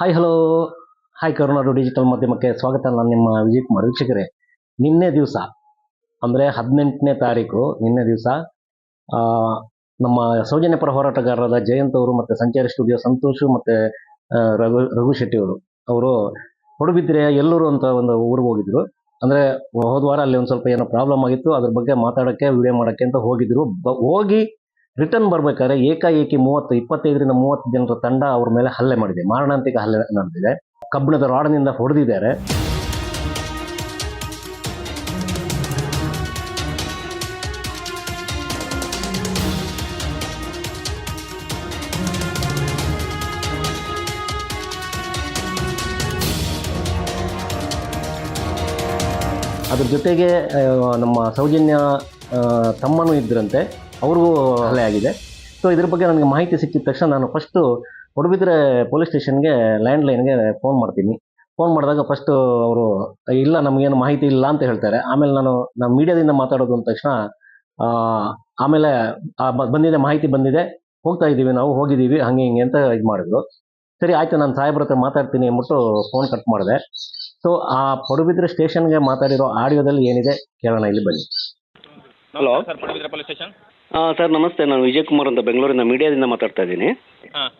Hi hello hi Karunadu digital ಮಾಧ್ಯಮಕ್ಕೆ ಸ್ವಾಗತ ನಾನು ನಿಮ್ಮ ವಿಜಯ್ ಕುಮಾರ್ ವೀಕ್ಷಕರೇ, ನಿನ್ನೆ ದಿವಸ, ಅಂದರೆ ಹದಿನೆಂಟನೇ ತಾರೀಕು, ನಿನ್ನೆ ದಿವಸ ನಮ್ಮ ಸೌಜನ್ಯ ಪರ ಹೋರಾಟಗಾರರಾದ ಜಯಂತ್ ಅವರು ಮತ್ತು ಸಂಚಾರಿ ಸ್ಟುಡಿಯೋ ಸಂತೋಷ್ ಮತ್ತು ರಘು ರಘು ಶೆಟ್ಟಿ ಅವರು ಅವರು ಪಡುಬಿದ್ರೆಯ ಎಲ್ಲರೂ ಅಂತ ಒಂದು ಊರಿಗೆ ಹೋಗಿದ್ರು. ಅಂದರೆ ಹೋದ್ವಾರ ಅಲ್ಲಿ ಒಂದು ಸ್ವಲ್ಪ ಏನೋ ಪ್ರಾಬ್ಲಮ್ ಆಗಿತ್ತು. ಅದ್ರ ಬಗ್ಗೆ ಮಾತಾಡೋಕ್ಕೆ ವಿಡಿಯೋ ಮಾಡೋಕ್ಕೆ ಅಂತ ಹೋಗಿದ್ರು. ಹೋಗಿ ರಿಟರ್ನ್ ಬರ್ಬೇಕಾದ್ರೆ ಏಕಾಏಕಿ ಮೂವತ್ತು, ಇಪ್ಪತ್ತೈದರಿಂದ ಮೂವತ್ತು ಜನರ ತಂಡ ಅವ್ರ ಮೇಲೆ ಹಲ್ಲೆ ಮಾಡಿದೆ. ಮಾರಣಾಂತಿಕ ಹಲ್ಲೆ ನಡೆದಿದೆ. ಕಬ್ಬಿಣದ ರಾಡ್ನಿಂದ ಹೊಡೆದಿದ್ದಾರೆ. ಅದ್ರ ಜೊತೆಗೆ ನಮ್ಮ ಸೌಜನ್ಯ ತಮ್ಮನೂ ಇದ್ರಂತೆ. ಅವ್ರಿಗೂ ಹಲ್ಲೆ ಆಗಿದೆ. ಸೊ ಇದ್ರ ಬಗ್ಗೆ ನನಗೆ ಮಾಹಿತಿ ಸಿಕ್ಕಿದ ತಕ್ಷಣ ನಾನು ಫಸ್ಟು ಹೊಡಬಿದ್ರೆ ಪೊಲೀಸ್ ಸ್ಟೇಷನ್ಗೆ ಲ್ಯಾಂಡ್ಲೈನ್ಗೆ ಫೋನ್ ಮಾಡ್ತೀನಿ. ಫೋನ್ ಮಾಡಿದಾಗ ಫಸ್ಟು ಅವರು ಇಲ್ಲ ನಮಗೇನು ಮಾಹಿತಿ ಇಲ್ಲ ಅಂತ ಹೇಳ್ತಾರೆ. ಆಮೇಲೆ ನಾನು ನಮ್ಮ ಮೀಡಿಯಾದಿಂದ ಮಾತಾಡೋದು ಅಂದ ತಕ್ಷಣ ಆ, ಆಮೇಲೆ ಆ, ಬಂದಿದೆ ಮಾಹಿತಿ ಬಂದಿದೆ. ಹೋಗ್ತಾ ಇದ್ದೀವಿ ನಾವು ಹೋಗಿದ್ದೀವಿ ಹಂಗೆ ಹಿಂಗೆ ಅಂತ ಇದು ಮಾಡಿದ್ರು. ಸರಿ ಆಯಿತು ನಾನು ಸಾಹೇಬ್ರ ಹತ್ರ ಮಾತಾಡ್ತೀನಿ ಅಂದ್ಬಿಟ್ಟು ಫೋನ್ ಕಟ್ ಮಾಡಿದೆ. ಸೊ ಆ ಪಡುಬಿದ್ರೆ ಸ್ಟೇಷನ್ಗೆ ಮಾತಾಡಿರೋ ಆಡಿಯೋದಲ್ಲಿ ಏನಿದೆ ಕೇಳೋಣ ಇಲ್ಲಿ ಬನ್ನಿ. Hello sir Padubidri police station ಹಾಂ ಸರ್ ನಮಸ್ತೆ. ನಾನು ವಿಜಯ್ ಕುಮಾರ್ ಅಂತ ಬೆಂಗಳೂರಿನ ಮೀಡಿಯಾದಿಂದ ಮಾತಾಡ್ತಾ ಇದ್ದೀನಿ. ಹಾಂ.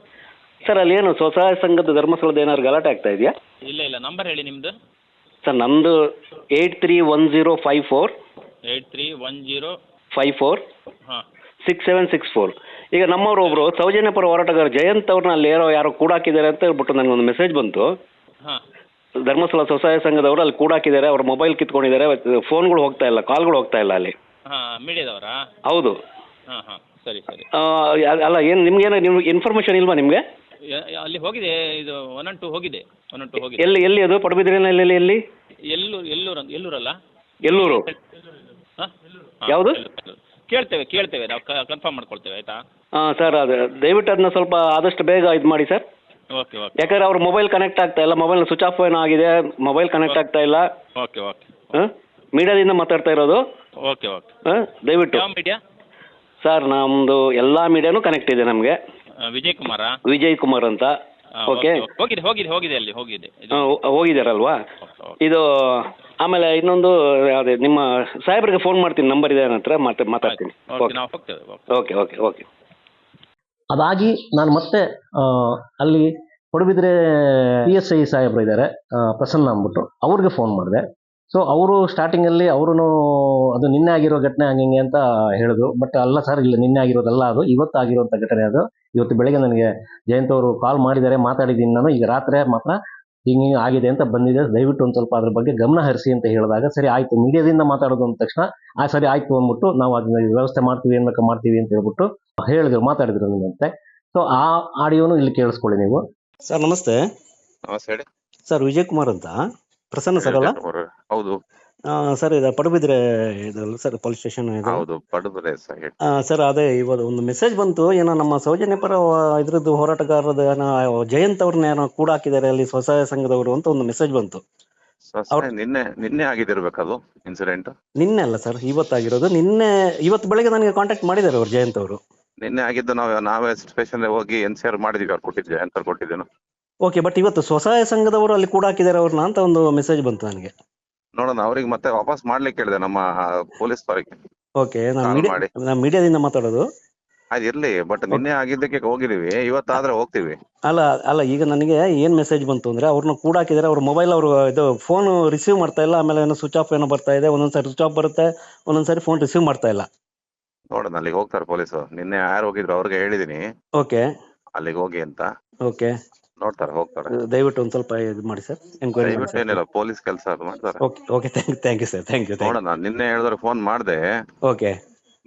ಸರ್ ಅಲ್ಲಿ ಏನು ಸ್ವಸಹಾಯ ಸಂಘದ ಧರ್ಮಸ್ಥಳದ ಏನಾದ್ರು ಗಲಾಟೆ ಆಗ್ತಾ ಇದೆಯಾ? ಇಲ್ಲ ಇಲ್ಲ. ನಂಬರ್ ಹೇಳಿ ನಿಮ್ಮದು ಸರ್ ನಮ್ಮದು eight three one zero five four. Eight three one zero five four. ಹಾಂ. Six seven six four. ಈಗ ನಮ್ಮವರು ಒಬ್ರು ಸೌಜನ್ಯ ಪರ ಹೋರಾಟಗಾರ ಜಯಂತ್ ಅವ್ರನ್ನ ಅಲ್ಲಿ ಯಾರೋ ಯಾರೋ ಕೂಡಾಕಿದ್ದಾರೆ ಅಂತ ಹೇಳ್ಬಿಟ್ಟು ಒಂದು ಮೆಸೇಜ್ ಬಂತು. ಹಾಂ. ಧರ್ಮಸ್ಥಳ ಸ್ವಸಹಾಯ ಸಂಘದವರು ಅಲ್ಲಿ ಕೂಡ ಹಾಕಿದ್ದಾರೆ ಅವ್ರ ಮೊಬೈಲ್ ಕಿತ್ಕೊಂಡಿದ್ದಾರೆ. ಫೋನ್ಗಳು ಹೋಗ್ತಾ ಇಲ್ಲ. ಕಾಲ್ಗಳು ಹೋಗ್ತಾ ಇಲ್ಲ ಅಲ್ಲಿ. ಹಾಂ ಮೀಡಿಯಾದವರಾ? ಹೌದು. ಹಾಂ ಹಾಂ. ಸರಿ ಸರಿ. ಆ, ಅಲ್ಲ ಏನು ನಿಮ್ಗೇನು ನಿಮ್ಗೆ ಇನ್ಫಾರ್ಮೇಷನ್ ಇಲ್ವಾ ನಿಮಗೆ? ಯ- ಯ- ಅಲ್ಲಿ ಹೋಗಿದೆ ಇದು ಒನ್ ಆನ್ ಟು ಹೋಗಿದೆ ಒನ್ ಆನ್ ಟು ಹೋಗಿದೆ. ಎಲ್ಲಿ ಎಲ್ಲಿ ಅದು? ಪಡುಬಿದ್ರಿನಲ್ಲಿ ಎಲ್ಲಿ ಎಲ್ಲಿ ಎಲ್ಲೂರು ಎಲ್ಲೂರು ಅಂತ ಎಲ್ಲೂರಲ್ಲ? ಎಲ್ಲೂರು. ಹಾಂ? ಯಾವುದು? ಕೇಳ್ತೇವೆ ಕೇಳ್ತೇವೆ ನಾವು ಕನ್ಫರ್ಮ್ ಮಾಡ್ಕೊಳ್ತೇವೆ ಆಯ್ತಾ? ಹಾಂ ಸರ್ ಅದು ದಯವಿಟ್ಟು ಅದನ್ನ ಸ್ವಲ್ಪ ಆದಷ್ಟು ಬೇಗ ಇದು ಮಾಡಿ ಸರ್ ಓಕೆ ಓಕೆ. ಯಾಕಂದ್ರೆ ಅವ್ರ ಮೊಬೈಲ್ ಕನೆಕ್ಟ್ ಆಗ್ತಾ ಇಲ್ಲ ಮೊಬೈಲ್ ಸ್ವಿಚ್ ಆಫ್ ಏನೋ ಆಗಿದೆ ಮೊಬೈಲ್ ಕನೆಕ್ಟ್ ಆಗ್ತಾ ಇಲ್ಲ. Okay okay. ಹಾಂ? ಮೀಡಿಯಾದಿಂದ ಮಾತಾಡ್ತಾ ಇರೋದು. Okay okay. ಹಾಂ? ದಯವಿಟ್ಟು. ಯಾವ ಮೀಡಿಯಾ ಸರ್ ನಮ್ದು ಎಲ್ಲಾ ಮೀಡಿಯಾನು ಕನೆಕ್ಟ್ ಇದೆ ನಮಗೆ. ವಿಜಯ್ ಕುಮಾರ್ ವಿಜಯ್ ಕುಮಾರ್ ಅಂತ ಓಕೆ. ಹೋಗಿದೆ ಹೋಗಿದೆ ಹೋಗಿದೆ ಅಲ್ಲಿ ಹೋಗಿದೆ. ಇದು ಹಾಂ, ಹೋ- ಹೋಗಿದ್ದಾರಲ್ವಾ ಓಕೆ, ಓಕೆ. ಇದು ಆಮೇಲೆ ಇನ್ನೊಂದು ಯಾವುದೇ ನಿಮ್ಮ ಸಾಹೇಬ್ರಿಗೆ ಫೋನ್ ಮಾಡ್ತೀನಿ ನಂಬರ್ ಇದೆ ನನ್ನ ಹತ್ರ ಮತ್ತೆ ಮಾತಾಡ್ತೀನಿ. ಓಕೆ ಓಕೆ ನಾವು ಹೋಗ್ತೇವೆ ಓಕೆ ಓಕೆ ಓಕೆ ಓಕೆ ಅದಾಗಿ ನಾನು ಮತ್ತೆ ಆ, ಅಲ್ಲಿ ಪಡುಬಿದ್ರೆ ಪಿ ಎಸ್ ಐ ಸಾಹೇಬ್ರು ಇದ್ದಾರೆ. ಪ್ರಸನ್ನ ಅಂದ್ಬಿಟ್ಟು ಅವ್ರಿಗೆ ಫೋನ್ ಮಾಡಿದೆ. ಸೊ ಅವರು ಸ್ಟಾರ್ಟಿಂಗಲ್ಲಿ ಅವರು ಅದು ನಿನ್ನೆ ಆಗಿರೋ ಘಟನೆ ಹಂಗೆ ಹಿಂಗೆ ಅಂತ ಹೇಳಿದ್ರು. ಬಟ್ ಅಲ್ಲ ಸರ್ ಇಲ್ಲ ನಿನ್ನೆ ಆಗಿರೋದಲ್ಲ ಅದು. ಇವತ್ತು ಆಗಿರುವಂಥ ಘಟನೆ ಅದು. ಇವತ್ತು ಬೆಳಗ್ಗೆ ನನಗೆ ಜಯಂತ್ ಅವರು ಕಾಲ್ ಮಾಡಿದ್ದಾರೆ ಮಾತಾಡಿದ್ದೀನಿ ನಾನು. ಈಗ ರಾತ್ರಿ ಮಾತ್ರ ಹಿಂಗೆ ಹಿಂಗೆ ಆಗಿದೆ ಅಂತ ಬಂದಿದೆ. ದಯವಿಟ್ಟು ಒಂದು ಸ್ವಲ್ಪ ಅದ್ರ ಬಗ್ಗೆ ಗಮನ ಹರಿಸಿ ಅಂತ ಹೇಳಿದಾಗ ಸರಿ ಆಯಿತು ಮೀಡಿಯಾದಿಂದ ಮಾತಾಡೋದು ಅಂದ ತಕ್ಷಣ ಆ ಸರಿ ಆಯಿತು ಅಂದ್ಬಿಟ್ಟು ನಾವು ಅದನ್ನ ವ್ಯವಸ್ಥೆ ಮಾಡ್ತೀವಿ ಏನು ಮಾಡ್ತೀವಿ ಅಂತ ಹೇಳ್ಬಿಟ್ಟು ಹೇಳಿದ್ರು ಮಾತಾಡಿದ್ರು ನಿಮ್ಮಂತೆ. ಸೊ ಆ ಆಡಿಯೋನು ಇಲ್ಲಿ ಕೇಳಿಸ್ಕೊಳ್ಳಿ ನೀವು. ಸರ್ ನಮಸ್ತೆ. ನಮಸ್ತೆ ಹೇಳಿ. ಸರ್ ವಿಜಯ್ ಕುಮಾರ್ ಅಂತ. ಪ್ರಸನ್ನ ಸರ್ ಅಲ್ಲ? ಅವ್ರು- ಹೌದು. ಸರ್ ಇದು ಪಡುಬಿದ್ರೆ ಇದಲ್ಲ ಸರ್ ಪೊಲೀಸ್ ಸ್ಟೇಷನ್ ಇದು? ಹೌದು ಪಡುಬಿದ್ರೆ ಸರ್ ಆ, ಸರ್ ಅದೇ ಇವಾಗ ಒಂದು ಮೆಸೇಜ್ ಬಂತು ಏನೋ ನಮ್ಮ ಸೌಜನ್ಯ ಪರ ವ- ಇದ್ರದ್ದು ಹೋರಾಟಗಾರರದ ಏನೋ ಜಯಂತ್ ಅವ್ರನ್ನ ಏನೋ ಕೂಡ ಹಾಕಿದ್ದಾರೆ ಅಲ್ಲಿ ಸ್ವಸಹಾಯ ಸಂಘದವರು ಅಂತ ಒಂದು ಮೆಸೇಜ್ ಬಂತು. ಅವ್ರು- ನಿನ್ನೆ ನಿನ್ನೆ ಆಗಿದಿರ್ಬೇಕದು ಇನ್ಸಿಡೆಂಟ್ ನಿನ್ನೆ ಅಲ್ಲ ಸರ್ ಇವತ್ತಾಗಿರೋದು. ನಿನ್ನೆ ಇವತ್ತು ಬೆಳಗ್ಗೆ ನನಗೆ ಕಾಂಟ್ಯಾಕ್ಟ್ ಮಾಡಿದ್ದಾರೆ ಅವರು ಜಯಂತ್ ಅವರು. ನಿನ್ನೆ ಆಗಿದ್ದು ನಾವು ನಾವೇ ಸ್ಟೇಷನ್ ಹೋಗಿ ಎನ್ ಸಿ ಆರ್ ಮಾಡಿದೀವಿ ಅವ್ರು ಕೊಟ್ಟಿದ್ದೆ ಅಂತ ಕೊಟ್ಟಿದ್ದೇನು ಓಕೆ ಬಟ್ ಇವತ್ತು ಸ್ವಸಹಾಯ ಸಂಘದವರು ಅಲ್ಲಿ ಕೂಡ ಹಾಕಿದ್ದಾರೆ ಅವ್ರನ್ನ ಅಂತ ಒಂದು ಮೆಸೇಜ್ ಬಂತು ನನಗೆ. ನೋಡೋಣ ಅವ್ರಿಗೆ ಮತ್ತೆ ವಾಪಸ್ ಮಾಡ್ಲಿಕ್ಕೆ ಹೇಳಿದೆ ನಮ್ಮ ಪೊಲೀಸ್ ಅವರಿಗೆ. ಓಕೆ ನಾನು Call ಮಾಡಿ. ನಾನು ಮೀಡಿಯಾದಿಂದ ಮಾತಾಡೋದು. ಅದ್ ಇರ್ಲಿ ಬಟ್ ನಿನ್ನೆ ಆಗಿದ್ದಕ್ಕೆ ಹೋಗಿದೀವಿ ಇವತ್ತಾದ್ರೆ ಹೋಗ್ತೀವಿ. ಅಲ್ಲ ಅಲ್ಲ ಈಗ ನನಗೆ ಏನ್ ಮೆಸೇಜ್ ಬಂತು ಅಂದ್ರೆ ಅವ್ರನ್ನ ಕೂಡ ಹಾಕಿದ್ದಾರೆ ಅವ್ರ ಮೊಬೈಲ್ ಅವರು ಇದು ಫೋನ್ ರಿಸೀವ್ ಮಾಡ್ತಾ ಇಲ್ಲ ಆಮೇಲೆ ಏನೋ ಸ್ವಿಚ್ ಆಫ್ ಏನೋ ಬರ್ತಾ ಇದೆ ಒಂದೊಂದ್ಸರಿ ಸ್ವಿಚ್ ಆಫ್ ಬರುತ್ತೆ ಒಂದೊಂದ್ಸರಿ ಫೋನ್ ರಿಸೀವ್ ಮಾಡ್ತಾ ಇಲ್ಲ. ನೋಡೋಣ ಅಲ್ಲಿಗೆ ಹೋಗ್ತಾರೆ ಪೊಲೀಸರು ನಿನ್ನೆ ಯಾರು ಹೋಗಿದ್ರು ಅವ್ರಿಗೆ ಹೇಳಿದೀನಿ. ಓಕೆ ಅಲ್ಲಿಗೆ ಹೋಗಿ ಅಂತ. ಓಕೆ ನೋಡ್ತಾರೆ ಹೋಗ್ತಾರೆ. ದಯವಿಟ್ಟು ಒಂದ್ ಸ್ವಲ್ಪ ಇದು ಮಾಡಿ ಸರ್ ಎಂಕ್ವೈರಿ ಮಾಡಿ ದಯವಿಟ್ಟು ಏನಿಲ್ಲ ಪೊಲೀಸ್ ಕೆಲಸ ಅದು ಮಾಡ್ತಾರೆ. Okay okay thank thank you sir thank you ನೋಡೋಣ ನಿನ್ನೆ ಹೇಳಿದ್ರೆ ಫೋನ್ ಮಾಡಿದೆ. ಓಕೆ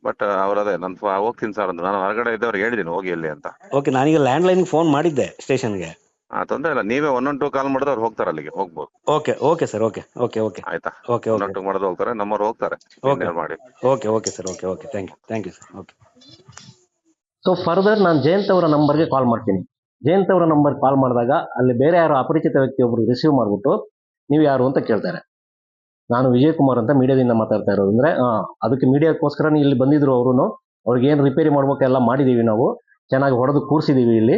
ಬಟ್ ಅವ್ರದೇ ನಾನು ಹೋಗ್ತೀನಿ ಸರ್ ಅಂತ ನಾನು ಹೊರಗಡೆ ಇದ್ದವ್ರಿಗೆ ಹೇಳಿದ್ದೀನಿ ಹೋಗಿ ಇಲ್ಲಿ ಅಂತ. ಓಕೆ ನಾನೀಗ ಲ್ಯಾಂಡ್ ಲೈನ್ ಫೋನ್ ಮಾಡಿದ್ದೆ ಸ್ಟೇಷನ್ಗೆ ಆ ತೊಂದ್ರೆ ಇಲ್ಲ ನೀವೇ ಒನ್ ಟು ಕಾಲ್ ಮಾಡಿದ್ರೆ ಅವ್ರು ಹೋಗ್ತಾರೆ ಅಲ್ಲಿಗೆ ಹೋಗ್ಬೋದು. Okay okay sir okay okay okay ಆಯ್ತಾ? ಓಕೆ ಒನ್ ಒನ್ ಟು ಮಾಡಿದ್ರೆ ಹೋಗ್ತಾರೆ ನಮ್ಮವ್ರು ಹೋಗ್ತಾರೆ. ಓಕೆ ಮಾಡಿ? Okay okay sir okay okay thank you thank you sir okay so further ನಾನು ಜಯಂತ್ ಅವರ ನಂಬರ್ಗೆ ಕಾಲ್ ಮಾಡ್ತೀನಿ. ಜಯಂತ್ ಅವರ ನಂಬರ್ ಕಾಲ್ ಮಾಡಿದಾಗ ಅಲ್ಲಿ ಬೇರೆ ಯಾರು ಅಪರಿಚಿತ ವ್ಯಕ್ತಿ ಒಬ್ರು ರಿಸೀವ್ ಮಾಡಿಬಿಟ್ಟು ನೀವು ಯಾರು ಅಂತ ಕೇಳ್ತಾರೆ. ನಾನು ವಿಜಯ್ ಕುಮಾರ್ ಅಂತ ಮೀಡಿಯಾದಿಂದ ಮಾತಾಡ್ತಾ ಇರೋದು. ಅಂದ್ರೆ ಅದಕ್ಕೆ ಮೀಡಿಯಾಕ್ಕೋಸ್ಕರ ಇಲ್ಲಿ ಬಂದಿದ್ರು ಅವರು ಅವ್ರಿಗೆ ಏನು ರಿಪೇರಿ ಮಾಡ್ಬೇಕೆಲ್ಲ ಮಾಡಿದ್ದೀವಿ ನಾವು. ಚೆನ್ನಾಗಿ ಹೊಡೆದು ಕೂರಿಸಿದೀವಿ ಇಲ್ಲಿ.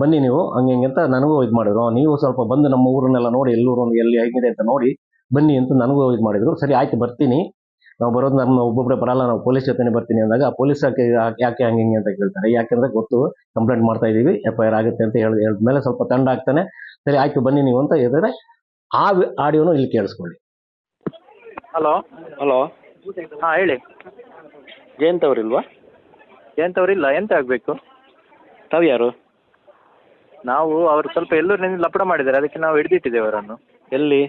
ಬನ್ನಿ ನೀವು, ಹಂಗೆ ಹಂಗೆ ಅಂತ ನನಗೂ ಇದು ಮಾಡಿದ್ರು. ನೀವು ಸ್ವಲ್ಪ ಬಂದು ನಮ್ಮ ಊರನ್ನೆಲ್ಲ ನೋಡಿ, ಎಲ್ಲೂರು ಎಲ್ಲಿ ಹೇಗಿದೆ ಅಂತ ನೋಡಿ, ಬನ್ನಿ ಅಂತ ನನಗೂ ಇದು ಮಾಡಿದ್ರು. ಸರಿ, ಆಯ್ತು, ಬರ್ತೀನಿ. ನಾವು ಬರೋದು ನಮ್ಮ ಒಬ್ಬೊಬ್ಬರೇ ಬರಲ್ಲ ನಾವು ಪೊಲೀಸ್ ಜೊತೆನೆ ಬರ್ತೀನಿ ಅಂದಾಗ ಆ ಪೊಲೀಸ್ ಯಾಕೆ ಯಾಕೆ ಹಂಗೆ ಹಿಂಗೆ ಅಂತ ಕೇಳ್ತಾರೆ. ಯಾಕೆಂದ್ರೆ ಗೊತ್ತು ಕಂಪ್ಲೇಂಟ್ ಮಾಡ್ತಾ ಇದೀವಿ ಎಫ್ ಐ ಆರ್ ಆಗುತ್ತೆ ಅಂತ ಹೇಳಿ ಹೇಳಿದ್ಮೇಲೆ ಸ್ವಲ್ಪ ತಂಡ ಆಗ್ತಾನೆ. ಸರಿ ಆಯ್ತು ಬನ್ನಿ ನೀವು ಅಂತ ಹೇಳಿದ್ರೆ ಆ ಆಡಿಯೋನು ಇಲ್ಲಿ ಕೇಳಿಸ್ಕೊಳ್ಳಿ. ಹಲೋ. ಹಲೋ. ಹಾಂ ಹೇಳಿ. ಜಯಂತ್ ಅವರಿಲ್ವಾ? ಎಂಥವ್ರಿಲ್ಲ ಎಂತ ಆಗಬೇಕು? ತಾವು ಯಾರು? ನಾವು ಅವರು ಸ್ವಲ್ಪ ಎಲ್ಲೂರಿನಿಂದ ಲಪಡ ಮಾಡಿದ್ದಾರೆ ಅದಕ್ಕೆ ನಾವು ಹಿಡಿದಿಟ್ಟಿದ್ದೇವೆ ಅವರನ್ನು. ಎಲ್ಲಿ?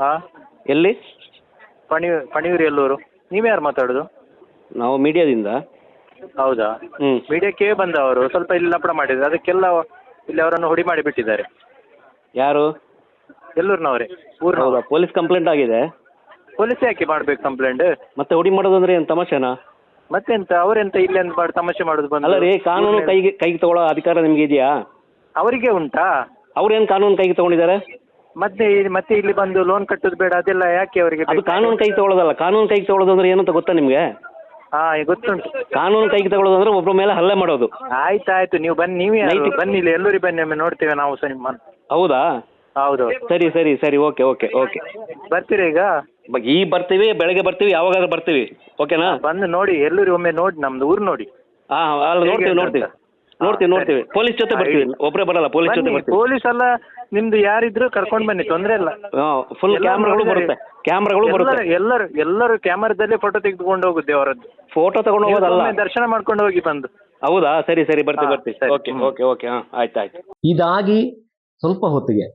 ಹಾಂ. ಎಲ್ಲಿ? ಪಣಿ ಪಣಿಯೂರು ಎಲ್ಲೂರು ನೀವು ಯಾರು ಮಾತಾಡೋದು? ನಾವು ಮೀಡಿಯಾದಿಂದ. ಹೌದಾ? ಹ್ಞೂ ಮೀಡಿಯಾಕ್ಕೆ ಬಂದವರು ಸ್ವಲ್ಪ ಇಲ್ಲಿ ಲಪಡ ಮಾಡಿದ್ದಾರೆ ಅದಕ್ಕೆಲ್ಲ ಇಲ್ಲಿ ಅವರನ್ನು ಹುಡಿ ಮಾಡಿ ಬಿಟ್ಟಿದ್ದಾರೆ. ಯಾರು? ಎಲ್ಲೂರಿನವರೇ ಊರಿನವರು. ಹೌದಾ? ಪೊಲೀಸ್ ಕಂಪ್ಲೇಂಟ್ ಆಗಿದೆ. ಪೊಲೀಸ್ ಯಾಕೆ ಮಾಡ್ಬೇಕು ಕಂಪ್ಲೇಂಟ್? ಮತ್ತೆ ಹುಡಿ ಮಾಡೋದಂದ್ರೆ ಏನು ತಮಾಷೆನಾ? ಮತ್ತೆಂತ? ಅವರೆಂತ ಇಲ್ಲಿ ಅಂತ ಮಾಡಿ ತಮಾಷೆ ಮಾಡೋದು ಬಂದ ಅಲ್ಲ ರೀ ಕಾನೂನು ಕೈಗೆ ಕೈಗೆ ತಗೊಳ್ಳೋ ಅಧಿಕಾರ ನಿಮ್ಗೆ ಇದೆಯಾ? ಅವರಿಗೆ ಉಂಟಾ? ಅವ್ರೇನು ಕಾನೂನು ಕೈಗೆ ತಗೊಂಡಿದ್ದಾರೆ? ಮತ್ತೆ ಮತ್ತೆ ಇಲ್ಲಿ ಬಂದು ಲೋನ್ ಕಟ್ಟೋದು ಬೇಡ ಅದೆಲ್ಲ ಯಾಕೆ ಅವರಿಗೆ ಅದು ಕಾನೂನು ಕೈಗೆ ತಗೊಳ್ಳೋದಲ್ಲ ಕಾನೂನು ಕೈಗೆ ತಗೊಳ್ಳೋದಂದ್ರೆ ಏನಂತ ಗೊತ್ತಾ ನಿಮಗೆ? ಹಾ ಗೊತ್ತುಂಟು. ಕಾನೂನು ಕೈಗೆ ತಗೊಳ್ಳೋದಂದ್ರೆ ಒಬ್ಬರ ಮೇಲೆ ಹಲ್ಲೆ ಮಾಡೋದು. ಆಯ್ತು ಆಯ್ತು ನೀವು ಬನ್ನಿ ನೀವು ಯಾರು? ನೈತಿಕ- ಬನ್ನಿ ಇಲ್ಲಿ ಎಲ್ಲರಿಗೆ ಬನ್ನಿ ಒಮ್ಮೆ ನೋಡ್ತೇವೆ ನಾವು ಸಹ ನಿಮ್ಮನ್ನು ಹೌದಾ? ಹೌದು. ಸರಿ ಸರಿ ಸರಿ ಓಕೆ ಓಕೆ ಓಕೆ. ಬರ್ತೀರಾ ಈಗ? ಬ- ಈ ಬರ್ತೀವಿ ಬೆಳಗ್ಗೆ ಬರ್ತೀವಿ ಯಾವಾಗಾದ್ರೂ ಬರ್ತೀವಿ. ಓಕೆನಾ? ಬಂದು ನೋಡಿ ಎಲ್ಲೂರಿಗೆ ಒಮ್ಮೆ ನೋಡಿ ನಮ್ದು ಊರು ನೋಡಿ. ಹಾಂ ಅಲ್ಲಿ ನೋಡ್ತೀವಿ ಹೇಗೆ ಅಂತ? ನೋಡ್ತೀವಿ. ನೋಡ್ತೀವಿ ಸರಿ. ಪೊಲೀಸ್ ಜೊತೆ ಬರ್ತೀವಿ. ಒಬ್ಬರೇ ಬರಲ್ಲ ಪೊಲೀಸ್ ಜೊತೆ ಬರ್ತೀವಿ. ಪೊಲೀಸ್ ಎಲ್ಲ ನಿಮ್ದು ಯಾರಿದ್ರು ಕರ್ಕೊಂಡು ಬನ್ನಿ ತೊಂದ್ರೆ ಇಲ್ಲ. ಫುಲ್ ಕ್ಯಾಮ್ರಾಗಳು ಬರುತ್ತೆ. ಕ್ಯಾಮ್ರಾಗಳು ಬರುತ್ತೆ. ಎಲ್ಲರೂ ಎಲ್ಲರೂ ಕ್ಯಾಮೆರಾದಲ್ಲಿ ಫೋಟೋ ತೆಗೆದುಕೊಂಡು ಹೋಗುತ್ತೆ ಅವರದ್ದು. ಫೋಟೋ ತಗೊಂಡು ಹೋಗೋದಲ್ಲ ದರ್ಶನ ಮಾಡ್ಕೊಂಡು ಹೋಗಿ ಬಂದು. ಹೌದಾ? ಸರಿ ಸರಿ ಬರ್ತೀವಿ ಬರ್ತೀವಿ. ಸರಿ. ಓಕೆ ಓಕೆ ಓಕೆ ಹಾಂ ಆಯ್ತು ಆಯ್ತು. ಇದಾಗಿ ಸ್ವಲ್ಪ ಹೊತ್ತಿಗೆ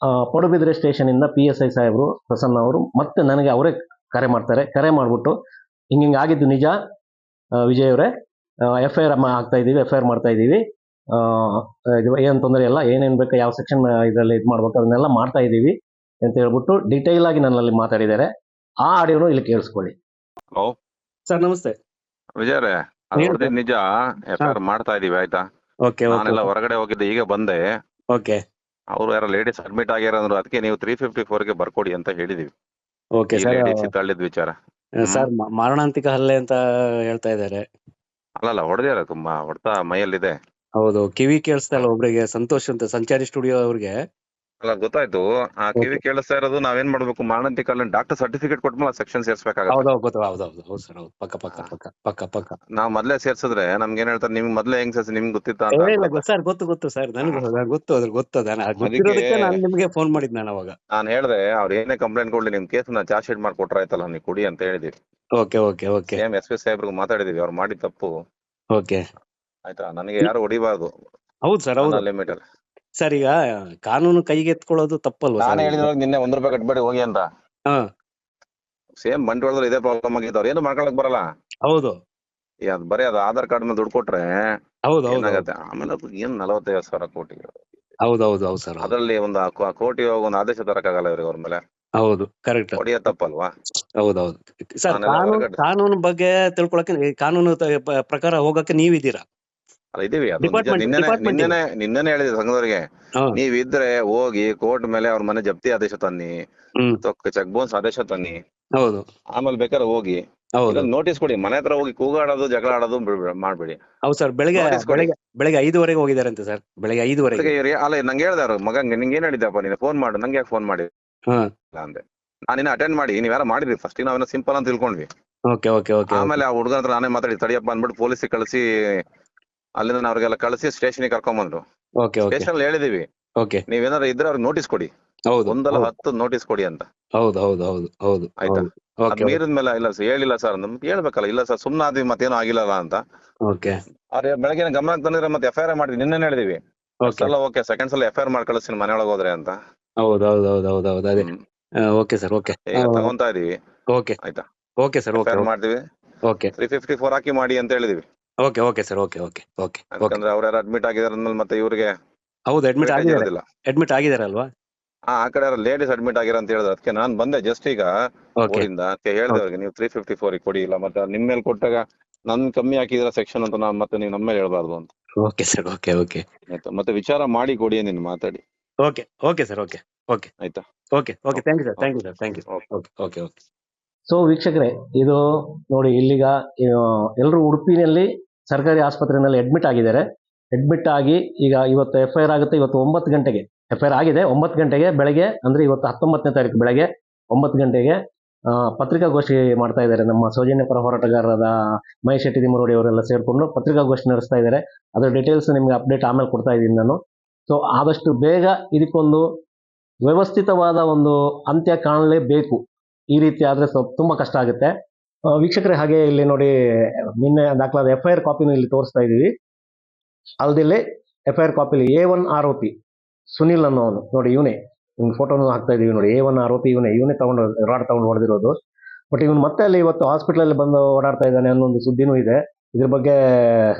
ಆ, ಪಡುಬಿದ್ರೆ ಸ್ಟೇಷನಿಂದ ಪಿ ಎಸ್ ಐ ಸಾಹೇಬರು ಪ್ರಸನ್ನ ಅವರು ಮತ್ತೆ ನನಗೆ ಅವರೇ ಕರೆ ಮಾಡ್ತಾರೆ. ಕರೆ ಮಾಡಿಬಿಟ್ಟು ಹಿಂಗೆ ಹಿಂಗೆ ಆಗಿದ್ದು ನಿಜ ವಿಜಯ್ ಅವರೇ. ಎಫ್ ಐ ಆರ್ ಆಗ್ತಾ ಇದ್ದೀವಿ ಎಫ್ ಐ ಆರ್ ಮಾಡ್ತಾ ಇದ್ದೀವಿ ಇದು ಏನು ತೊಂದರೆ ಇಲ್ಲ ಏನೇನು ಬೇಕು ಯಾವ ಸೆಕ್ಷನ್ ಇದರಲ್ಲಿ ಇದು ಮಾಡ್ಬೇಕು ಅದನ್ನೆಲ್ಲ ಮಾಡ್ತಾ ಇದ್ದೀವಿ ಅಂತ ಹೇಳ್ಬಿಟ್ಟು ಡೀಟೇಲ್ ಆಗಿ ನನ್ನಲ್ಲಿ ಮಾತಾಡಿದ್ದಾರೆ. ಆ ಆಡಿಯೋನು ಇಲ್ಲಿ ಕೇಳಿಸ್ಕೊಳ್ಳಿ. ಹಲೋ ಸರ್ ನಮಸ್ತೆ. ವಿಜಯರೇ ಅದು ನಿಜ ಎಫ್ ಐ ಆರ್ ಮಾಡ್ತಾ ಇದೀವಿ ಆಯ್ತಾ? ಓಕೆ ನಾನೆಲ್ಲ ಹೊರಗಡೆ ಹೋಗಿದ್ದೆ ಈಗ ಬಂದೆ. ಓಕೆ. ಅವರು ಯಾರೋ ಲೇಡೀಸ್ ಅಡ್ಮಿಟ್ ಆಗಿರೋದ್ರು ಅದಕ್ಕೆ ನೀವು ತ್ರೀ ಫಿಫ್ಟಿ ಫೋರ್ಗೆ ಬರ್ಕೊಡಿ ಅಂತ ಹೇಳಿದೀವಿ. ಓಕೆ ಸರ್ ಲೇಡೀಸ್ ತಳ್ಳಿದ ವಿಚಾರ. ಸರ್ ಮಾರಣಾಂತಿಕ ಹಲ್ಲೆ ಅಂತ ಹೇಳ್ತಾ ಇದ್ದಾರೆ. ಅಲ್ಲಲ್ಲ ಹೊಡೆದ್ಯಾರ ತುಂಬಾ ಹೊಡ್ತಾ ಮೈಯಲ್ಲಿದೆ. ಹೌದು ಕಿವಿ ಕೇಳಿಸ್ತಾ ಇಲ್ಲ ಒಬ್ರಿಗೆ ಸಂತೋಷ್ ಅಂತ ಸಂಚಾರಿ ಸ್ಟುಡಿಯೋ ಅವ್ರಿಗೆ. ಅಲ್ಲ ಗೊತ್ತಾಯ್ತು. ಆ ಕಿವಿ ಕೇಳಿಸ್ತಾ ಇರೋದು ನಾವೇನ್ ಮಾಡ್ಬೇಕು? ಮಾರಣಾಂತಿಕ ಡಾಕ್ಟರ್ ಸರ್ಟಿಫಿಕೇಟ್ ಕೊಟ್ಮೇಲೆ ಸೆಕ್ಷನ್ ಸೇರ್ಸ್ಬೇಕಾಗುತ್ತೆ. ಹೌದು ಗೊತ್ತು ಸರ್ ಹೌದು. ಪಕ್ಕ ಪಕ್ಕ ಪಕ್ಕ ಪಕ್ಕ ಪಕ್ಕ. ನಾವ್ ಮೊದ್ಲೇ ಸೇರ್ಸಿದ್ರೆ ನಮ್ಗೆ ಏನ್ ಹೇಳ್ತಾರೆ? ನಿಮ್ಗೆ ಮೊದ್ಲೇ ಹೆಂಗ್ ಸೇರ್ಸಿ ನಿಮ್ಗೆ ಗೊತ್ತಿತ್ತ ಏ, ಇಲ್ಲ ಅಂತ ಸರ್ ಗೊತ್ತು ಗೊತ್ತು ಸರ್ ನನಗೆ ಗೊತ್ತು ಅದ್ರ ಗೊತ್ತು ಅದಕ್ಕೆ- ಗೊತ್ತಿರೋದಕ್ಕೆ ನಾನು ನಿಮಗೆ ಫೋನ್ ಮಾಡಿದ್ ನಾನು ಅವಾಗ. ನಾನು ಹೇಳ್ದೆ ಅವ್ರು ಏನೇ ಕಂಪ್ಲೇಂಟ್ ಕೊಡ್ಲಿ ನಿಮ್ ಕೇಸ್ನ ಚಾರ್ಜ್ ಶೀಟ್ ಮಾಡಿ ಕೊಟ್ರಾಯ್ತಲ್ಲ ನೀವು ಕೊಡಿ ಅಂತ ಹೇಳಿದೀವಿ okay okay okay. Same S P ಸಾಹೇಬ್ರಿಗೆ ಮಾತಾಡಿದೀವಿ ಅವ್ರು ಮಾಡಿದ ತಪ್ಪು. ಓಕೆ. ಆಯ್ತಾ? ನನಗೆ ಯಾರು ಹೊಡಿಬಾರ್ದು. ಹೌದು ಸರ್ ಹೌದು. ಲಿಮಿಟ್ ಸರ್ ಈಗ ಕಾನೂನು ಕೈಗೆ ಎತ್ಕೊಳ್ಳೋದು ತಪ್ಪಲ್ವಾ ನಾನು ಹೇಳಿದ ಹೇಳಿದ್ರೆ ನಿನ್ನೆ ಒಂದ್ ರೂಪಾಯಿ ಕಟ್ಬೇಡಿ ಹೋಗಿ ಅಂತ. ಹಾ. ಸೇಮ್ ಬಂಡವಾಳದಲ್ಲಿ ಇದೇ ಪ್ರಾಬ್ಲಮ್ ಆಗಿದೆ ಅವ್ರು ಏನು ಮಾಡ್ಕೊಳಕ್ ಬರಲ್ಲ. ಹೌದು. ಈ ಅದ್ ಬರೀ ಅದು ಆಧಾರ್ ಕಾರ್ಡ್ ಮೇಲೆ ದುಡ್ಡು ಕೊಟ್ರೆ ಹೌದು ಹೌದು. ಏನಾಗತ್ತೆ? ಆಮೇಲೆ ಅದು ಏನ್ ನಲವತ್ತೈದು ಸಾವಿರ ಕೋಟಿ ಹೌದು ಹೌದು ಹೌದು ಸರ್ ಹೌದು. ಅದರಲ್ಲಿ ಒಂದು ಆ ಕೋ- ಕೋಟಿ ಹೋಗಿ ಒಂದು ಆದೇಶ ತರಕ್ಕಾಗಲ್ಲ ಇವ್ರಿಗೆ ಅವ್ರ ಮೇಲೆ. ಹೌದು ಕರೆಕ್ಟ್ ಹೌದೌದು ತಪ್ಪಲ್ವಾ? ಹೌದು ಹೌದು ಸರ್ ನಾನೆಲ್ಲ ಕಾನೂನು ಹೊರಗಡೆ- ಕಾನೂನು ಬಗ್ಗೆ ತಿಳ್ಕೊಳಕ್ಕೆ ಈ ಕಾನೂನು ತ- ಪ- ಪ್ರಕಾರ ಹೋಗಕ್ಕೆ ನೀವಿದ್ದೀರಾ? ಅಲ್ಲ ಇದೀವಿ. ಅದು ನಿಜ. Department- ನಿನ್ನೆನೆ department ನಿನ್ನೆನೆ ನಿನ್ನೆನೆ ಹೇಳಿದೆ ಸಂಘದವರಿಗೆ. ಹಾ. ನೀವಿದ್ರೆ ಹೋಗಿ ಕೋರ್ಟ್ ಮೇಲೆ ಅವ್ರ ಮನೆ ಜಪ್ತಿ ಆದೇಶ ತನ್ನಿ. ಹ್ಮ್. ಚೆಕ್ ಬೋನ್ಸ್ ಆದೇಶ ತನ್ನಿ. ಹೌದು. ಆಮೇಲೆ ಬೇಕಾದ್ರೆ ಹೋಗಿ. ಹೌದು. ನೋಟಿಸ್ ಕೊಡಿ. ಮನೆ ಹತ್ರ ಹೋಗಿ ಕೂಗಾಡೋದು ಜಗಳ ಆಡೋದು ಮಾಡ್ಬೇಡಿ. ಹೌದು ಸರ್ ಬೆಳಗ್ಗೆ Notice ಕೊಡಿ. ಬೆಳಗ್ಗೆ ಬೆಳಗ್ಗೆ ಐದುವರೆಗೆ ಹೋಗಿದಾರಂತೆ ಸರ್. ಬೆಳಿಗ್ಗೆ ಐದುವರೆಗೆ. ಅದಕ್ಕೆ ಅಲ್ಲ ನಂಗೆ ಹೇಳ್ದೆ ಅವ್ರು ಮಗಂಗೆ ನಿಂಗೆ ಏನ್ ಹೇಳಿದ್ದಪ್ಪ ನೀನು ಫೋನ್ ಮಾಡು. ನಂಗೆ ಯಾಕೆ ಫೋನ್ ಮಾಡಿ ಅಂದೆ. ನಾನು ಇನ್ನ ಅಟೆಂಡ್ ಮಾಡಿ ನೀವ್ ಯಾರ ಮಾಡಿದ್ರಿ ಫಸ್ಟ್ ನಾವೇನೋ ಸಿಂಪಲ್ ಅಂತ ತಿಳ್ಕೊಂಡ್ವಿ. ಓಕೆ ಓಕೆ ಓಕೆ ಆಮೇಲೆ ಆ ಹುಡುಗನ ಹತ್ರ ನಾನೇ ಮಾತಾಡಿ ತಡಿಯಪ್ಪ ಅಂದ್ಬಿಟ್ಟು ಪೊಲೀಸ್ ಕಳಿಸಿ ಅಲ್ಲಿಂದ ಅವ್ರಿಗೆಲ್ಲ ಕಳಿಸಿ ಸ್ಟೇಷನ್ ಕರ್ಕೊಂಡ್ ಬಂದ್ರು ಓಕೆ. Station ಹೇಳಿದೀವಿ okay. ನೀವೇನಾದ್ರು ಇದ್ರೆ ಅವ್ರಿಗೆ ನೋಟಿಸ್ ಕೊಡಿ. ಹೌದು ಒಂದಲ್ಲ ಹತ್ತು ನೋಟಿಸ್ ಕೊಡಿ ಅಂತ. ಹೌದು ಹೌದು ಹೌದು ಹೌದು ಆಯ್ತಾ? ಮೀರಿದ ಮೇಲೆ ಇಲ್ಲ ಸರ್ ಹೇಳಿಲ್ಲ ಸರ್ ನಮ್ಗೆ ಹೇಳ್ಬೇಕಲ್ಲ ಇಲ್ಲ ಸರ್ ಸುಮ್ನ ಆದ್ವಿ ಮತ್ತೇನು ಆಗಿಲ್ಲಲ್ಲ ಅಂತ. ಓಕೆ. ಅವ್ರ ಬೆಳಗ್ಗೆ ಗಮನಕ್ಕೆ ತಂದಿದ್ರೆ ಮತ್ತೆ ಎಫ್ ಐ ಆರ್ ಮಾಡಿದ್ವಿ ನಿನ್ನೆ ಹೇಳಿದೀವಿ. ಓಕೆ. ಎಲ್ಲ ಓಕೆ ಸೆಕೆಂಡ್ ಸಲ ಎಫ್ ಐ ಆರ್ ಮಾಡಿ ಕಳಿಸ್ತೀನಿ ಮನೆಯೊಳಗೆ ಹೋದ್ರೆ ಅಂತ. ಹೌದು ಹೌದು ಹೌದು ಹೌದು ಹೌದು ಅದೇ. ಹ್ಮ್. ಓಕೆ ಸರ್ ಓಕೆ ಈಗ ತಗೊಂತಾ ಇದೀವಿ. ಓಕೆ ಆಯ್ತಾ? ಓಕೆ ಸರ್ ಓಕೆ ಐ ಮಾಡ್ತೀವಿ. ಓಕೆ ತ್ರೀ ಫಿಫ್ಟಿ ಫೋರ್ ಹಾಕಿ ಮಾಡಿ ಅಂತ ಹೇಳಿದೀವಿ. Okay okay sir okay okay okay okay ಯಾಕಂದ್ರೆ ಅವ್ರು ಯಾರು ಅಡ್ಮಿಟ್ ಆಗಿದಾರೆ ಅಂದ್ಮೇಲೆ ಮತ್ತೆ ಇವ್ರಿಗೆ ಹೌದು ಅಡ್ಮಿಟ್ weightage ಆಗಿದ್ದಾರೆ ಇರೋದಿಲ್ಲ. ಅಡ್ಮಿಟ್ ಆಗಿದಾರಲ್ವಾ ಹಾ ಆ ಕಡೆ ಲೇಡೀಸ್ ಅಡ್ಮಿಟ್ ಆಗಿರ ಅಂತ ಹೇಳಿದ್ರು. ಅದಕ್ಕೆ ನಾನು ಬಂದೆ ಜಸ್ಟ್ ಈಗ ಓಕೆ ಊರಿಂದ. ಅದಕ್ಕೆ ಹೇಳ್ದೆ ಅವ್ರಿಗೆ ನೀವು ತ್ರೀ ಫಿಫ್ಟಿ ಫೋರ್ ಕೊಡಿ ಇಲ್ಲ ಮತ್ತೆ ನಿಮ್ಮ ಮೇಲೆ ಕೊಟ್ಟಾಗ ನನ್ ಕಮ್ಮಿ ಹಾಕಿದ್ರ ಸೆಕ್ಷನ್ ಅಂತ ನಾನು ಮತ್ತೆ ನೀವು ನಮ್ಮ ಮೇಲೆ ಹೇಳ್ಬಾರ್ದು ಅಂತ. ಓಕೆ ಸರ್ ಓಕೆ ಓಕೆ ಆಯ್ತಾ? ಮತ್ತೆ ವಿಚಾರ ಮಾಡಿ ಕೊಡಿ ನೀನು ಮಾತಾಡಿ. Okay okay sir okay okay ಆಯ್ತಾ? Okay okay thank you sir thank you sir thank you okay okay okay so ವೀಕ್ಷಕರೇ ಇದು ನೋಡಿ ಇಲ್ಲಿಗ ಎಲ್ಲರೂ ಉಡುಪಿನಲ್ಲಿ ಸರ್ಕಾರಿ ಆಸ್ಪತ್ರೆಯಲ್ಲಿ ಅಡ್ಮಿಟ್ ಆಗಿದ್ದಾರೆ. ಅಡ್ಮಿಟ್ ಆಗಿ ಈಗ ಇವತ್ತು ಎಫ್ ಐ ಆರ್ ಆಗುತ್ತೆ ಇವತ್ತು ಒಂಬತ್ತು ಗಂಟೆಗೆ. ಎಫ್ ಐ ಆರ್ ಆಗಿದೆ ಒಂಬತ್ತು ಗಂಟೆಗೆ ಬೆಳಗ್ಗೆ ಅಂದ್ರೆ ಇವತ್ತು ಹತ್ತೊಂಬತ್ತನೇ ತಾರೀಕು ಬೆಳಗ್ಗೆ ಒಂಬತ್ತು ಗಂಟೆಗೆ ಪತ್ರಿಕಾಗೋಷ್ಠಿ ಮಾಡ್ತಾ ಇದ್ದಾರೆ ನಮ್ಮ ಸೌಜನ್ಯ ಪರ ಹೋರಾಟಗಾರರಾದ ಮಹೇಶ್ ಶೆಟ್ಟಿ ತಿಮ್ಮರೋಡಿ ಅವರೆಲ್ಲ ಸೇರಿಕೊಂಡು ಪತ್ರಿಕಾಗೋಷ್ಠಿ ನಡೆಸ್ತಾ ಇದ್ದಾರೆ. ಅದರ ಡೀಟೇಲ್ಸ್ ನಿಮಗೆ ಅಪ್ಡೇಟ್ ಆಮೇಲೆ ಕೊಡ್ತಾ ಇದ್ದೀನಿ ನಾನು. ಸೊ ಆದಷ್ಟು ಬೇಗ ಇದಕ್ಕೊಂದು ವ್ಯವಸ್ಥಿತವಾದ ಒಂದು ಅಂತ್ಯ ಕಾಣಲೇಬೇಕು. ಈ ರೀತಿ ಆದರೆ ಸ್ವಲ್ಪ ತುಂಬ ಕಷ್ಟ ಆಗುತ್ತೆ. ವೀಕ್ಷಕರೇ, ಹಾಗೆ ಇಲ್ಲಿ ನೋಡಿ, ನಿನ್ನೆ ದಾಖಲಾದ ಎಫ್ ಐ ಆರ್ ಕಾಪಿನೂ ಇಲ್ಲಿ ತೋರಿಸ್ತಾ ಇದ್ದೀವಿ. ಅಲ್ದಿಲ್ಲೇ ಎಫ್ ಐ ಆರ್ ಕಾಪಿಲಿ ಎ ಒನ್ ಆರೋಪಿ ಸುನಿಲ್ ಅನ್ನೋನು ನೋಡಿ, ಇವನೇ. ಇವ್ನ ಫೋಟೋನು ಹಾಕ್ತಾ ಇದ್ದೀವಿ ನೋಡಿ ಎ ಒನ್ ಆರೋಪಿ ಇವನೇ. ಇವನೇ ತಗೊಂಡು ರಾಡ್ ತಗೊಂಡು ಹೊಡೆದಿರೋದು. ಬಟ್ ಇವನು ಮತ್ತೆ ಅಲ್ಲಿ ಇವತ್ತು ಹಾಸ್ಪಿಟಲಲ್ಲಿ ಬಂದು ಓಡಾಡ್ತಾ ಇದ್ದಾನೆ ಅನ್ನೋ ಒಂದು ಸುದ್ದಿನೂ ಇದೆ. ಇದ್ರ ಬಗ್ಗೆ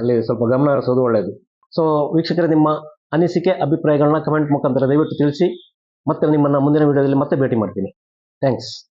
ಅಲ್ಲಿ ಸ್ವಲ್ಪ ಗಮನ ಹರಿಸೋದು ಒಳ್ಳೆಯದು ಸೊ ವೀಕ್ಷಕರೇ, ನಿಮ್ಮ ಅನಿಸಿಕೆ ಅಭಿಪ್ರಾಯಗಳನ್ನ ಕಮೆಂಟ್ ಮುಖಾಂತರ ದಯವಿಟ್ಟು ತಿಳಿಸಿ. ಮತ್ತೆ ನಿಮ್ಮನ್ನ ಮುಂದಿನ ವಿಡಿಯೋದಲ್ಲಿ ಮತ್ತೆ ಭೇಟಿ ಮಾಡ್ತೀನಿ. ಥ್ಯಾಂಕ್ಸ್